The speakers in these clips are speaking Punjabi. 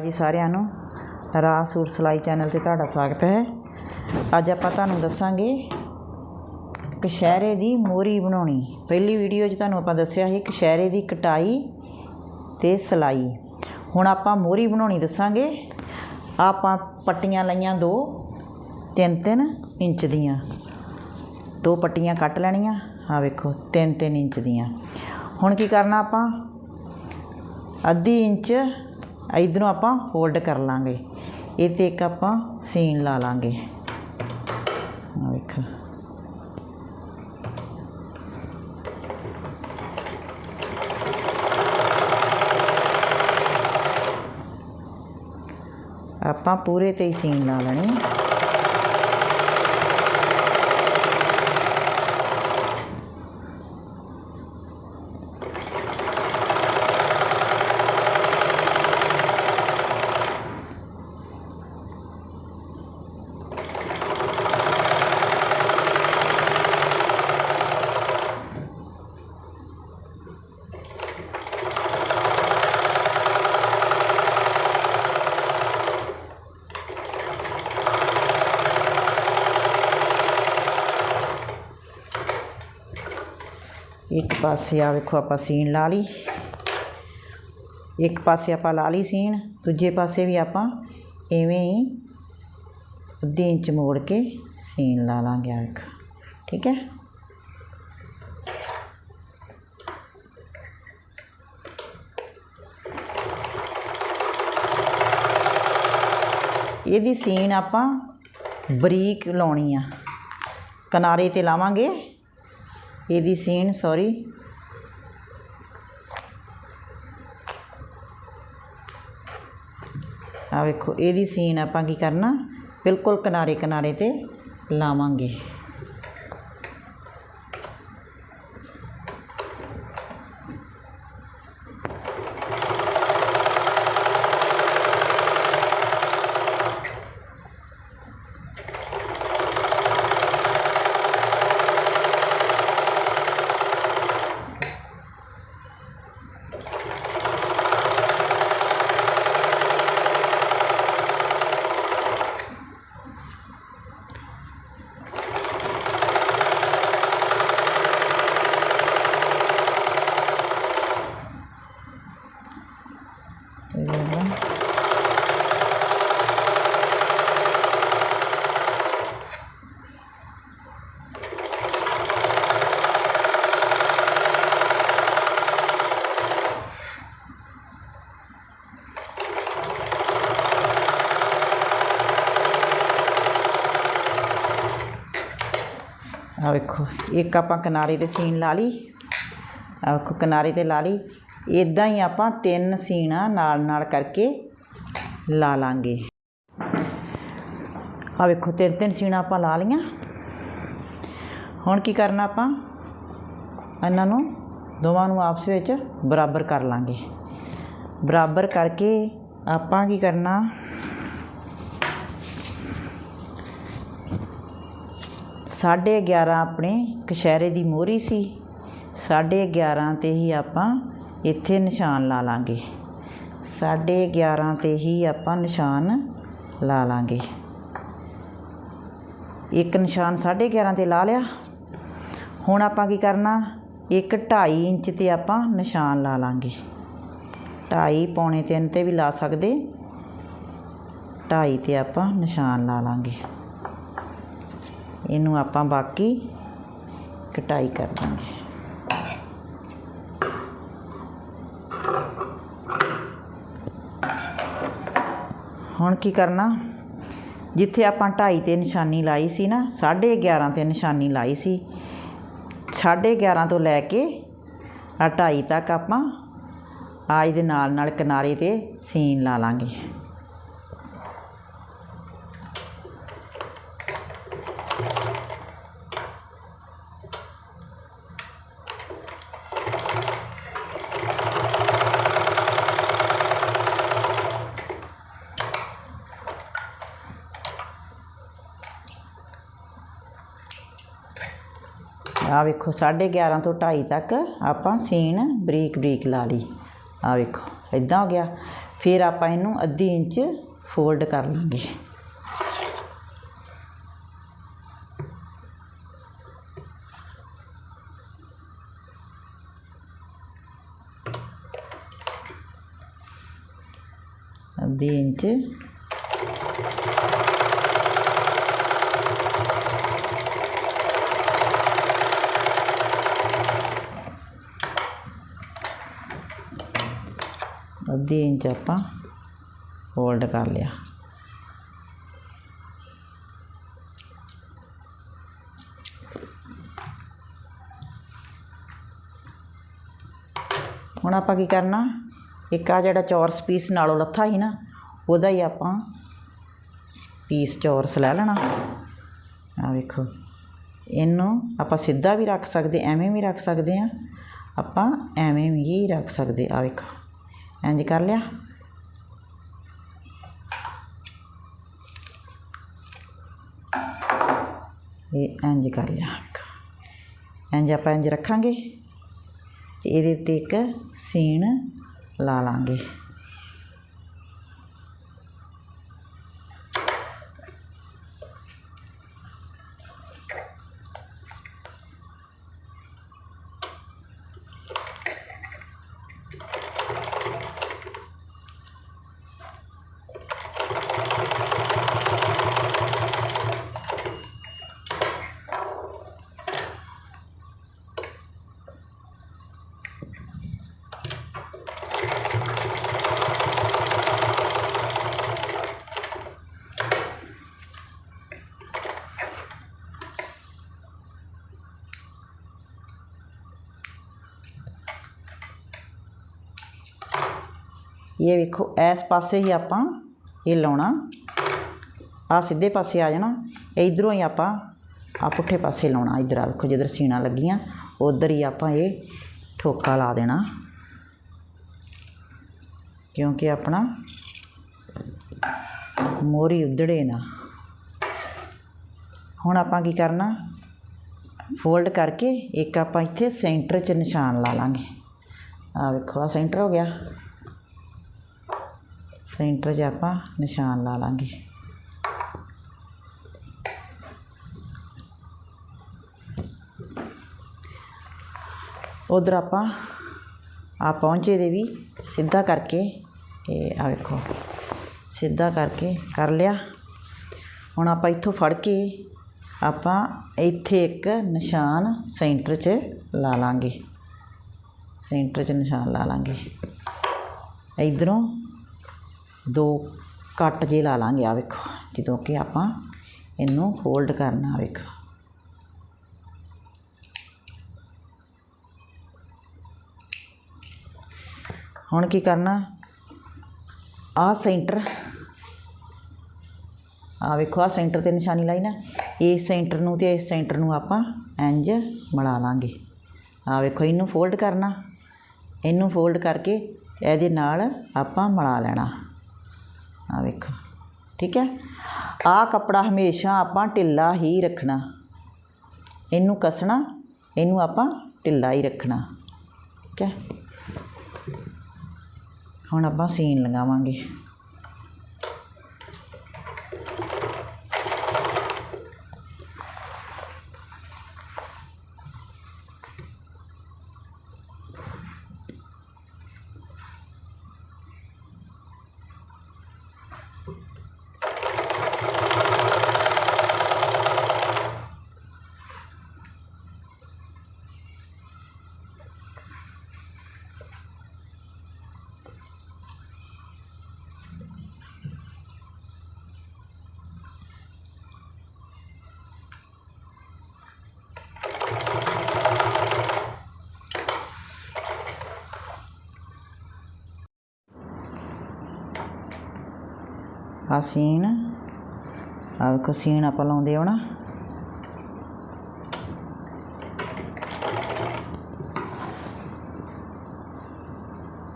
ਜੀ ਸਾਰਿਆਂ ਨੂੰ ਰਾਜ ਸੂਟ ਸਿਲਾਈ ਚੈਨਲ ਤੇ ਤੁਹਾਡਾ ਸਵਾਗਤ ਹੈ। ਅੱਜ ਆਪਾਂ ਤੁਹਾਨੂੰ ਦੱਸਾਂਗੇ ਕਸ਼ਹਿਰੇ ਦੀ ਮੋਰੀ ਬਣਾਉਣੀ। ਪਹਿਲੀ ਵੀਡੀਓ 'ਚ ਤੁਹਾਨੂੰ ਆਪਾਂ ਦੱਸਿਆ ਸੀ ਕਸ਼ਹਿਰੇ ਦੀ ਕਟਾਈ ਤੇ ਸਿਲਾਈ। ਹੁਣ ਆਪਾਂ ਮੋਰੀ ਬਣਾਉਣੀ ਦੱਸਾਂਗੇ। ਆਪਾਂ ਪੱਟੀਆਂ ਲਈਆਂ ਦੋ, ਤਿੰਨ ਤਿੰਨ ਇੰਚ ਦੀਆਂ। ਦੋ ਪੱਟੀਆਂ ਕੱਟ ਲੈਣੀਆਂ। ਆ ਵੇਖੋ, ਤਿੰਨ ਤਿੰਨ ਇੰਚ ਦੀਆਂ। ਹੁਣ ਕੀ ਕਰਨਾ ਆਪਾਂ? ਅੱਧੀ ਇੰਚ ਇਧਰੋਂ ਆਪਾਂ ਫੋਲਡ ਕਰ ਲਾਂਗੇ। ਇਹ ਤੇ ਇੱਕ ਆਪਾਂ ਸੀਨ ਲਾ ਲਾਂਗੇ। ਆ ਵੇਖੋ। ਆਪਾਂ ਪੂਰੇ ਤੇ ਹੀ ਸੀਨ ਲਾ ਲੈਣੀ ਇੱਕ ਪਾਸੇ ਆ ਵੇਖੋ ਆਪਾਂ ਸੀਨ ਲਾ ਲਈ। ਇੱਕ ਪਾਸੇ ਆਪਾਂ ਲਾ ਲਈ ਸੀਨ, ਦੂਜੇ ਪਾਸੇ ਵੀ ਆਪਾਂ ਐਵੇਂ ਹੀ ਅੱਧੀ ਇੰਚ ਮੋੜ ਕੇ ਸੀਨ ਲਾ ਲਾਂਗੇ ਆ ਵੇਖ। ਠੀਕ ਹੈ? ਇਹਦੀ ਸੀਨ ਆਪਾਂ ਬਰੀਕ ਲਾਉਣੀ ਆ। ਕਿਨਾਰੇ ਤੇ ਲਾਵਾਂਗੇ। ਇਹਦੀ ਸੀਨ ਸੌਰੀ ਆ ਵੇਖੋ, ਇਹਦੀ ਸੀਨ ਆਪਾਂ ਕੀ ਕਰਨਾ? ਬਿਲਕੁਲ ਕਿਨਾਰੇ ਕਿਨਾਰੇ ਤੇ ਲਾਵਾਂਗੇ। ਆ ਵੇਖੋ, ਇੱਕ ਆਪਾਂ ਕਿਨਾਰੇ ਤੇ ਸੀਨ ਲਾ ਲਈ। ਆ ਵੇਖੋ, ਕਿਨਾਰੇ ਤੇ ਲਾ ਲਈ। ਇਦਾਂ ਹੀ ਆਪਾਂ ਤਿੰਨ ਸੀਣਾ ਨਾਲ ਨਾਲ ਕਰਕੇ ਲਾ ਲਾਂਗੇ। ਆ ਵੇਖੋ, ਤਿੰਨ ਤਿੰਨ ਸੀਣਾ ਆਪਾਂ ਲਾ ਲਈਆਂ। ਹੁਣ ਕੀ ਕਰਨਾ ਆਪਾਂ? ਇਹਨਾਂ ਨੂੰ, ਦੋਵਾਂ ਨੂੰ ਆਪਸ ਵਿੱਚ ਬਰਾਬਰ ਕਰ ਲਾਂਗੇ। ਬਰਾਬਰ ਕਰਕੇ ਆਪਾਂ ਕੀ ਕਰਨਾ? ਸਾਢੇ 11 ਆਪਣੇ ਕਸ਼ਹਿਰੇ ਦੀ ਮੋਹਰੀ ਸੀ। ਸਾਢੇ 11 ਤੇ ਹੀ ਆਪਾਂ ਇੱਥੇ ਨਿਸ਼ਾਨ ਲਾ ਲਾਂਗੇ। ਸਾਢੇ 11 ਤੇ ਹੀ ਆਪਾਂ ਨਿਸ਼ਾਨ ਲਾ ਲਾਂਗੇ। ਇੱਕ ਨਿਸ਼ਾਨ ਸਾਢੇ 11 ਤੇ ਲਾ ਲਿਆ। ਹੁਣ ਆਪਾਂ ਕੀ ਕਰਨਾ? ਇੱਕ 2.5 ਇੰਚ ਤੇ ਆਪਾਂ ਨਿਸ਼ਾਨ ਲਾ ਲਾਂਗੇ। 2.5 ਪੌਣੇ 3 ਤੇ ਵੀ ਲਾ ਸਕਦੇ। 2.5 ਤੇ ਆਪਾਂ ਨਿਸ਼ਾਨ ਲਾ ਲਾਂਗੇ। ਇਹਨੂੰ ਆਪਾਂ ਬਾਕੀ ਕਟਾਈ ਕਰ ਦਾਂਗੇ। ਹੁਣ ਕੀ ਕਰਨਾ? ਜਿੱਥੇ ਆਪਾਂ 2.5 ਤੇ ਨਿਸ਼ਾਨੀ ਲਾਈ ਸੀ ਨਾ 11.5 ਤੇ ਨਿਸ਼ਾਨੀ ਲਾਈ ਸੀ। 11.5 ਤੋਂ ਲੈ ਕੇ ਆ 2.5 ਤੱਕ ਆਪਾਂ ਆਜ ਦੇ ਨਾਲ ਨਾਲ ਕਿਨਾਰੇ ਤੇ ਸੀਨ ਲਾ ਲਾਂਗੇ। ਆ ਵੇਖੋ 11:30 ਤੋਂ 2:30 ਤੱਕ ਆਪਾਂ ਸੀਨ ਬਰੀਕ ਬਰੀਕ ਲਾ ਲਈ। ਆ ਵੇਖੋ ਇਦਾਂ ਹੋ ਗਿਆ। ਫਿਰ ਆਪਾਂ ਇਹਨੂੰ ਅੱਧੀ ਇੰਚ ਫੋਲਡ ਕਰ ਲਾਂਗੇ। ਅੱਧੀ ਇੰਚ ਅੱਧੀ ਇੰਚ ਆਪਾਂ ਫੋਲਡ ਕਰ ਲਿਆ। ਹੁਣ ਆਪਾਂ ਕੀ ਕਰਨਾ? ਇੱਕ ਆ ਜਿਹੜਾ ਚੌਰਸ ਪੀਸ ਨਾਲੋਂ ਲੱਥਾ ਸੀ ਨਾ, ਉਹਦਾ ਹੀ ਆਪਾਂ ਪੀਸ ਚੌਰਸ ਲੈ ਲੈਣਾ। ਆ ਵੇਖੋ, ਇਹਨੂੰ ਆਪਾਂ ਸਿੱਧਾ ਵੀ ਰੱਖ ਸਕਦੇ, ਐਵੇਂ ਵੀ ਰੱਖ ਸਕਦੇ ਆ ਆਪਾਂ ਐਵੇਂ ਵੀ ਰੱਖ ਸਕਦੇ ਆ ਵੇਖੋ। ਇੰਜ ਕਰ ਲਿਆ ਇਹ ਇੰਜ ਕਰ ਲਿਆ ਵੇਖੋ। ਇੰਜ ਆਪਾਂ ਇੰਜ ਰੱਖਾਂਗੇ ਤੇ ਇਹਦੇ ਉੱਤੇ ਇੱਕ ਸੀਨ ਲਾ ਲਾਂਗੇ ਇਹ ਵੇਖੋ ਇਸ ਪਾਸੇ ਹੀ ਆਪਾਂ ਇਹ ਲਾਉਣਾ ਆ ਸਿੱਧੇ ਪਾਸੇ ਆ ਜਾਣਾ ਇਧਰੋਂ ਹੀ ਆਪਾਂ ਆ ਪੁੱਠੇ ਪਾਸੇ ਲਾਉਣਾ ਇਧਰ ਆ ਵੇਖੋ ਜਿੱਧਰ ਸੀਣਾ ਲੱਗੀਆਂ ਉਧਰ ਹੀ ਆਪਾਂ ਇਹ ਠੋਕਾ ਲਾ ਦੇਣਾ ਕਿਉਂਕਿ ਆਪਣਾ ਮੋਰੀ ਉਧੜੇ ਨਾ ਹੁਣ ਆਪਾਂ ਕੀ ਕਰਨਾ ਫੋਲਡ ਕਰਕੇ ਇੱਕ ਆਪਾਂ ਇੱਥੇ ਸੈਂਟਰ 'ਚ ਨਿਸ਼ਾਨ ਲਾ ਲਾਂਗੇ ਆ ਵੇਖੋ ਆ ਸੈਂਟਰ ਹੋ ਗਿਆ ਸੈਂਟਰ 'ਚ ਆਪਾਂ ਨਿਸ਼ਾਨ ਲਾ ਲਾਂਗੇ। ਉਧਰ ਆਪਾਂ ਆ ਪਹੁੰਚੇ ਦੇ ਵੀ ਸਿੱਧਾ ਕਰਕੇ, ਇਹ ਆ ਵੇਖੋ, ਸਿੱਧਾ ਕਰਕੇ ਕਰ ਲਿਆ। ਹੁਣ ਆਪਾਂ ਇੱਥੋਂ ਫੜ ਕੇ ਆਪਾਂ ਇੱਥੇ ਇੱਕ ਨਿਸ਼ਾਨ ਸੈਂਟਰ 'ਚ ਲਾ ਲਾਂਗੇ। ਸੈਂਟਰ 'ਚ ਨਿਸ਼ਾਨ ਲਾ ਲਾਂਗੇ। ਇਧਰੋਂ ਦੋ ਕੱਟ ਜੇ ਲਾ ਲਾਂਗੇ ਆ ਵੇਖੋ, ਜਦੋਂ ਕਿ ਆਪਾਂ ਇਹਨੂੰ ਫੋਲਡ ਕਰਨਾ ਵੇਖੋ। ਹੁਣ ਕੀ ਕਰਨਾ? ਆ ਸੈਂਟਰ ਆ ਵੇਖੋ ਆ ਸੈਂਟਰ ਤੇ ਨਿਸ਼ਾਨੀ ਲਾਈ ਨਾ, ਇਸ ਸੈਂਟਰ ਨੂੰ ਤੇ ਇਸ ਸੈਂਟਰ ਨੂੰ ਆਪਾਂ ਇੰਜ ਮਿਲਾ ਲਾਂਗੇ। ਆ ਵੇਖੋ, ਇਹਨੂੰ ਫੋਲਡ ਕਰਨਾ। ਇਹਨੂੰ ਫੋਲਡ ਕਰਕੇ ਇਹਦੇ ਨਾਲ ਆਪਾਂ ਮਿਲਾ ਲੈਣਾ। ਆ ਵੇਖੋ। ਠੀਕ ਹੈ? ਆ ਕੱਪੜਾ ਹਮੇਸ਼ਾ ਆਪਾਂ ਢਿੱਲਾ ਹੀ ਰੱਖਣਾ। ਇਹਨੂੰ ਕੱਸਣਾ, ਇਹਨੂੰ ਆਪਾਂ ਢਿੱਲਾ ਹੀ ਰੱਖਣਾ। ਠੀਕ ਹੈ? ਹੁਣ ਆਪਾਂ ਸੀਨ ਲਗਾਵਾਂਗੇ। ਆ ਸੀਨ ਆ ਵੇਖੋ ਸੀਨ ਆਪਾਂ ਲਾਉਂਦੇ ਹੋ ਨਾ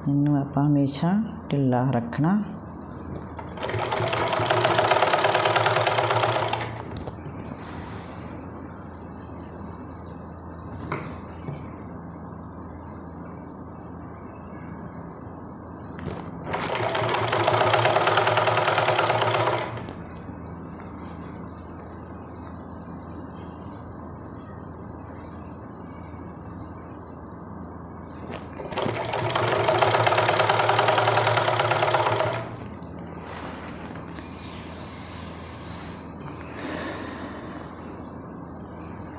ਇਹਨੂੰ ਆਪਾਂ ਹਮੇਸ਼ਾ ਢਿੱਲਾ ਰੱਖਣਾ।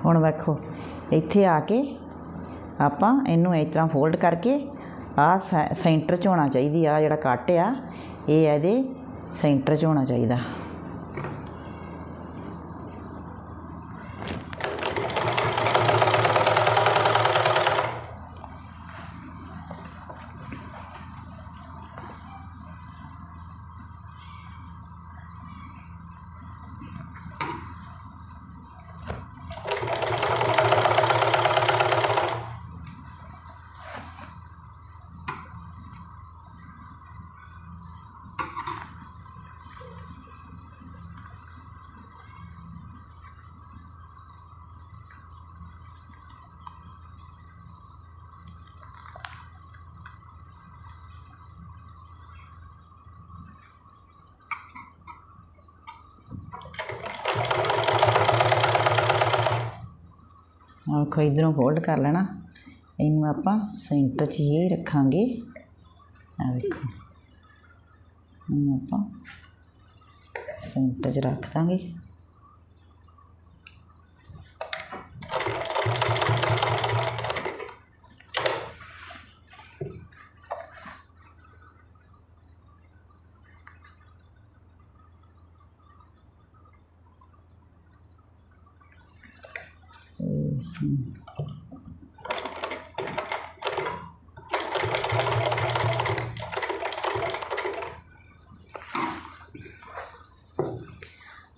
ਹੁਣ ਵੇਖੋ, ਇੱਥੇ ਆ ਕੇ ਆਪਾਂ ਇਹਨੂੰ ਇਸ ਤਰ੍ਹਾਂ ਫੋਲਡ ਕਰਕੇ ਆ ਸੈਂਟਰ 'ਚ ਹੋਣਾ ਚਾਹੀਦੀ ਆ ਜਿਹੜਾ ਕੱਟ ਆ, ਇਹ ਇਹਦੇ ਸੈਂਟਰ 'ਚ ਹੋਣਾ ਚਾਹੀਦਾ। ਆਖੋ ਇਧਰੋਂ ਫੋਲਡ ਕਰ ਲੈਣਾ। ਇਹਨੂੰ ਆਪਾਂ ਸੈਂਟਰ 'ਚ ਹੀ ਰੱਖਾਂਗੇ। ਆ ਵੇਖੋ। ਇਹਨੂੰ ਆਪਾਂ ਸੈਂਟਰ 'ਚ ਰੱਖ ਦਾਂਗੇ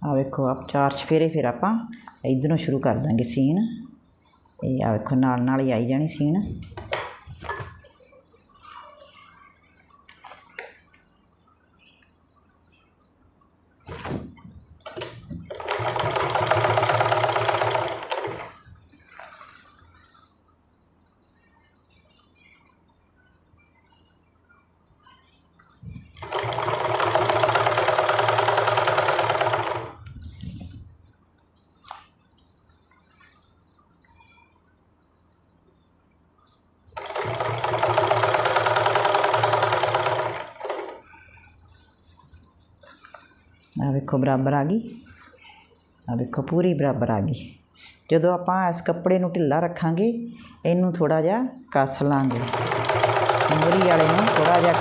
ਆ ਵੇਖੋ ਆਪ ਚਾਰ ਚਫੇਰੇ ਫਿਰ ਆਪਾਂ ਇਧਰੋਂ ਸ਼ੁਰੂ ਕਰ ਦਾਂਗੇ ਸੀਨ। ਇਹ ਆ ਵੇਖੋ ਨਾਲ ਨਾਲ ਹੀ ਆਈ ਜਾਣੀ ਸੀਨ। ਦੇਖੋ ਬਰਾਬਰ ਆ ਗਈ। ਆ ਦੇਖੋ ਪੂਰੀ ਬਰਾਬਰ ਆ ਗਈ। ਜਦੋਂ ਆਪਾਂ ਇਸ ਕੱਪੜੇ ਨੂੰ ਢਿੱਲਾ ਰੱਖਾਂਗੇ, ਇਹਨੂੰ ਥੋੜਾ ਜਿਹਾ ਕੱਸ ਲਾਂਗੇ। ਮੋਰੀ ਵਾਲੇ ਨੂੰ ਥੋੜਾ ਜਿਹਾ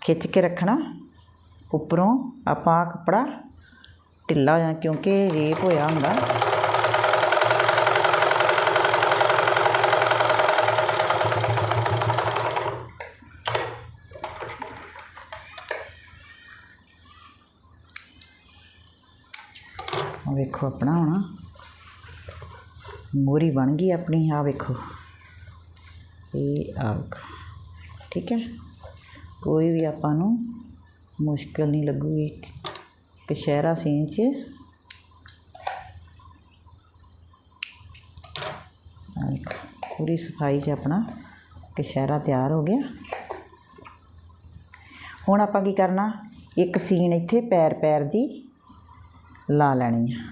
ਖਿੱਚ ਕੇ ਰੱਖਣਾ। ਉੱਪਰੋਂ ਆਪਾਂ ਆਹ ਕੱਪੜਾ ਢਿੱਲਾ ਹੋ ਜਾਣਾ ਕਿਉਂਕਿ ਰੇਪ ਹੋਇਆ ਹੁੰਦਾ ਆ ਵੇਖੋ ਆਪਣਾ ਹੁਣ। ਮੋਰੀ ਬਣ ਗਈ ਆਪਣੀ ਆ ਵੇਖੋ। ਇਹ ਆ ਠੀਕ ਹੈ? ਕੋਈ ਵੀ ਆਪਾਂ ਨੂੰ ਮੁਸ਼ਕਲ ਨਹੀਂ ਲੱਗੂਗੀ। ਕਸ਼ਹਿਰਾ ਸੀਨ 'ਚ ਪੂਰੀ ਸਫ਼ਾਈ 'ਚ ਆਪਣਾ ਕਸ਼ਹਿਰਾ ਤਿਆਰ ਹੋ ਗਿਆ। ਹੁਣ ਆਪਾਂ ਕੀ ਕਰਨਾ? ਇੱਕ ਸੀਨ ਇੱਥੇ ਪੈਰ ਪੈਰ ਦੀ ਲਾ ਲੈਣੀ ਆ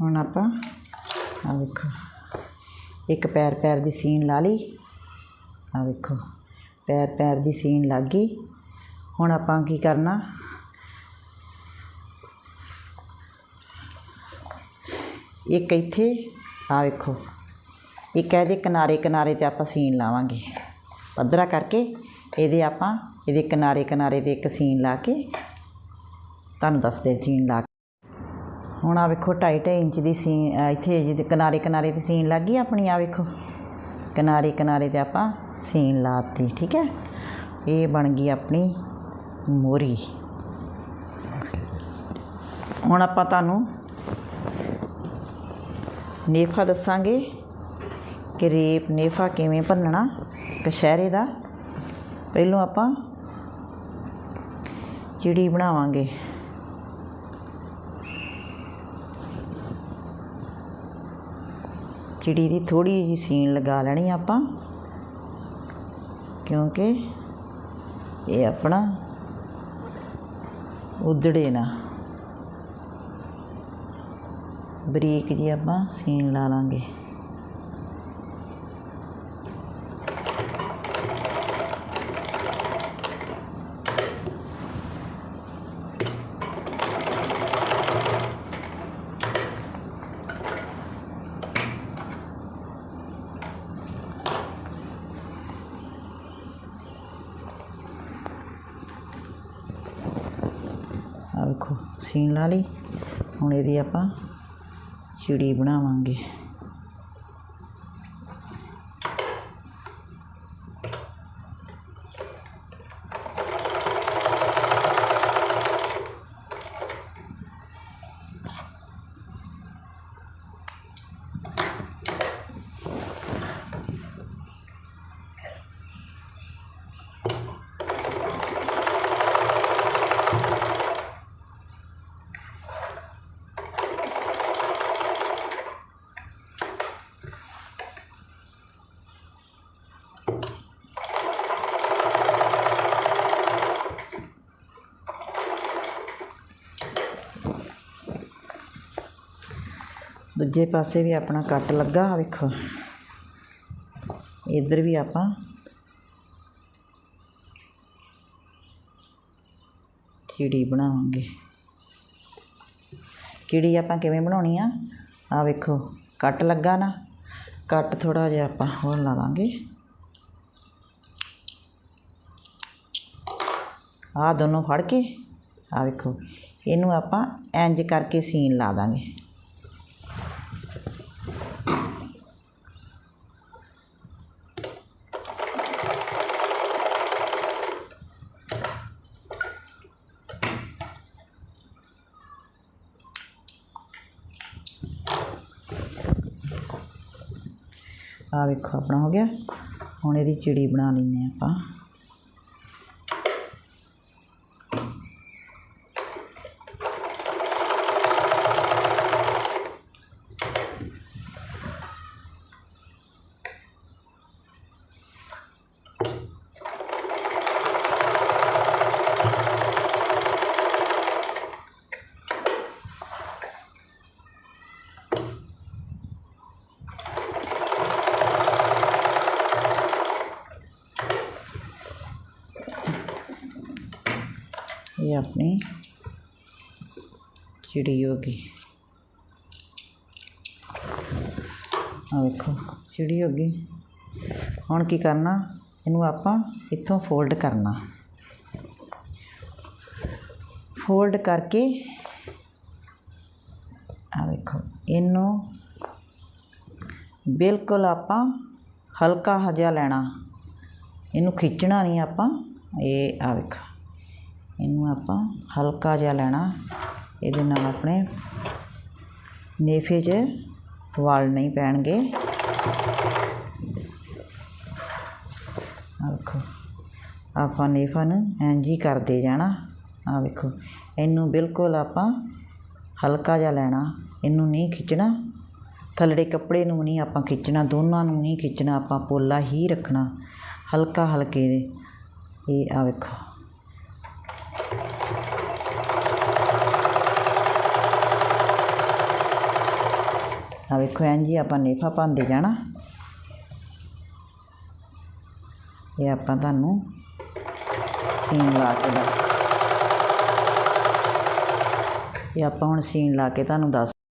ਹੁਣ ਆਪਾਂ ਆ ਵੇਖੋ ਇੱਕ ਪੈਰ ਪੈਰ ਦੀ ਸੀਨ ਲਾ ਲਈ। ਆ ਵੇਖੋ, ਪੈਰ ਪੈਰ ਦੀ ਸੀਨ ਲੱਗ ਗਈ। ਹੁਣ ਆਪਾਂ ਕੀ ਕਰਨਾ? ਇੱਕ ਇੱਥੇ ਆ ਵੇਖੋ। ਇੱਕ ਇਹਦੇ ਕਿਨਾਰੇ ਕਿਨਾਰੇ ਤੇ ਆਪਾਂ ਸੀਨ ਲਾਵਾਂਗੇ। ਪੱਧਰਾ ਕਰਕੇ ਇਹਦੇ ਆਪਾਂ, ਇਹਦੇ ਕਿਨਾਰੇ ਕਿਨਾਰੇ ਤੇ ਇੱਕ ਸੀਨ ਲਾ ਕੇ ਤੁਹਾਨੂੰ ਦੱਸਦੇ ਸੀਨ ਲਾ ਕੇ ਹੁਣ ਆ ਵੇਖੋ 2.5 ਇੰਚ ਦੀ ਸੀਨ ਇੱਥੇ ਜਿਹਦੇ ਕਿਨਾਰੇ ਕਿਨਾਰੇ ਤੇ ਸੀਨ ਲੱਗ ਗਈ ਆਪਣੀ ਆ ਵੇਖੋ। ਕਿਨਾਰੇ ਕਿਨਾਰੇ ਤੇ ਆਪਾਂ ਸੀਨ ਲਾਤੀ ਠੀਕ ਹੈ? ਇਹ ਬਣ ਗਈ ਆਪਣੀ ਮੋਰੀ। ਹੁਣ ਆਪਾਂ ਤੁਹਾਨੂੰ ਨੇਫਾ ਦੱਸਾਂਗੇ ਕਿ ਰੇਪ ਨੇਫਾ ਕਿਵੇਂ ਭੰਨਣਾ, ਕਸ਼ਹਿਰੇ ਦਾ। ਪਹਿਲੋਂ ਆਪਾਂ ਚਿੜੀ ਬਣਾਵਾਂਗੇ। ਚਿੜੀ ਦੀ ਥੋੜੀ ਜਿਹੀ ਸੀਨ ਲਗਾ ਲੈਣੀ ਆਪਾਂ। ਕਿਉਂਕਿ ਇਹ ਆਪਣਾ ਉਧੜੇ ਨਾ। ਬਰੀਕ ਜੀ ਆਪਾਂ ਸੀਨ ਲਾ ਲਾਂਗੇ ਆ ਵੇਖੋ ਸੀਨ ਲਾ ਲਈ। ਹੁਣ ਇਹਦੀ ਆਪਾਂ ਚਿੜੀ ਬਣਾਵਾਂਗੇ। ਦੂਜੇ ਪਾਸੇ ਵੀ ਆਪਣਾ ਕੱਟ ਲੱਗਾ ਆ ਵੇਖੋ। ਇੱਧਰ ਵੀ ਆਪਾਂ ਚਿੜੀ ਬਣਾਵਾਂਗੇ। ਚਿੜੀ ਆਪਾਂ ਕਿਵੇਂ ਬਣਾਉਣੀ ਆ? ਆ ਵੇਖੋ, ਕੱਟ ਲੱਗਾ ਨਾ। ਕੱਟ ਥੋੜਾ ਜਿਹਾ ਆਪਾਂ ਹੋਰ ਲਾ ਦਾਂਗੇ ਆ ਦੋਨੋਂ ਫੜ ਕੇ ਆ ਵੇਖੋ, ਇਹਨੂੰ ਆਪਾਂ ਇੰਜ ਕਰਕੇ ਸੀਨ ਲਾ ਦਾਂਗੇ। ਆ ਆਪਣਾ ਹੋ ਗਿਆ। ਹੁਣ ਇਹਦੀ ਚਿੜੀ ਬਣਾ ਲੈਂਦੇ ਹਾਂ ਆਪਾਂ ਇਹ ਆਪਣੀ ਚਿੜੀ ਹੋ ਗਈ। ਆ ਵੇਖੋ, ਚਿੜੀ ਹੋ ਗਈ। ਹੁਣ ਕੀ ਕਰਨਾ? ਇਹਨੂੰ ਆਪਾਂ ਇੱਥੋਂ ਫੋਲਡ ਕਰਨਾ। ਫੋਲਡ ਕਰਕੇ ਆ ਵੇਖੋ, ਇਹਨੂੰ ਬਿਲਕੁਲ ਆਪਾਂ ਹਲਕਾ ਹਜਾ ਲੈਣਾ। ਇਹਨੂੰ ਖਿੱਚਣਾ ਨਹੀਂ ਆਪਾਂ, ਇਹ ਆ ਵੇਖੋ। ਇਹਨੂੰ ਆਪਾਂ ਹਲਕਾ ਜਿਹਾ ਲੈਣਾ। ਇਹਦੇ ਨਾਲ ਆਪਣੇ ਨੇਫੇ 'ਚ ਵਾਲ ਨਹੀਂ ਪੈਣਗੇ। ਆ ਵੇਖੋ, ਆਪਾਂ ਨੇਫਾ ਨੂੰ ਇੰਝ ਹੀ ਕਰਦੇ ਜਾਣਾ। ਆ ਵੇਖੋ, ਇਹਨੂੰ ਬਿਲਕੁਲ ਆਪਾਂ ਹਲਕਾ ਜਿਹਾ ਲੈਣਾ, ਇਹਨੂੰ ਨਹੀਂ ਖਿੱਚਣਾ। ਥੱਲੜੇ ਕੱਪੜੇ ਨੂੰ ਨਹੀਂ ਆਪਾਂ ਖਿੱਚਣਾ, ਦੋਨਾਂ ਨੂੰ ਨਹੀਂ ਖਿੱਚਣਾ, ਆਪਾਂ ਪੋਲਾ ਹੀ ਰੱਖਣਾ। ਹਲਕਾ ਹਲਕੇ ਦੇ ਇਹ ਆ ਵੇਖੋ। ਆ ਵੇਖੋ ਐਂ ਜੀ, ਆਪਾਂ ਨੇਫਾ ਪਾਉਂਦੇ ਜਾਣਾ। ਇਹ ਆਪਾਂ ਤੁਹਾਨੂੰ ਸੀਨ ਲਾ ਕੇ ਦੱਸ ਇਹ ਆਪਾਂ ਹੁਣ ਸੀਨ ਲਾ ਕੇ ਤੁਹਾਨੂੰ ਦੱਸ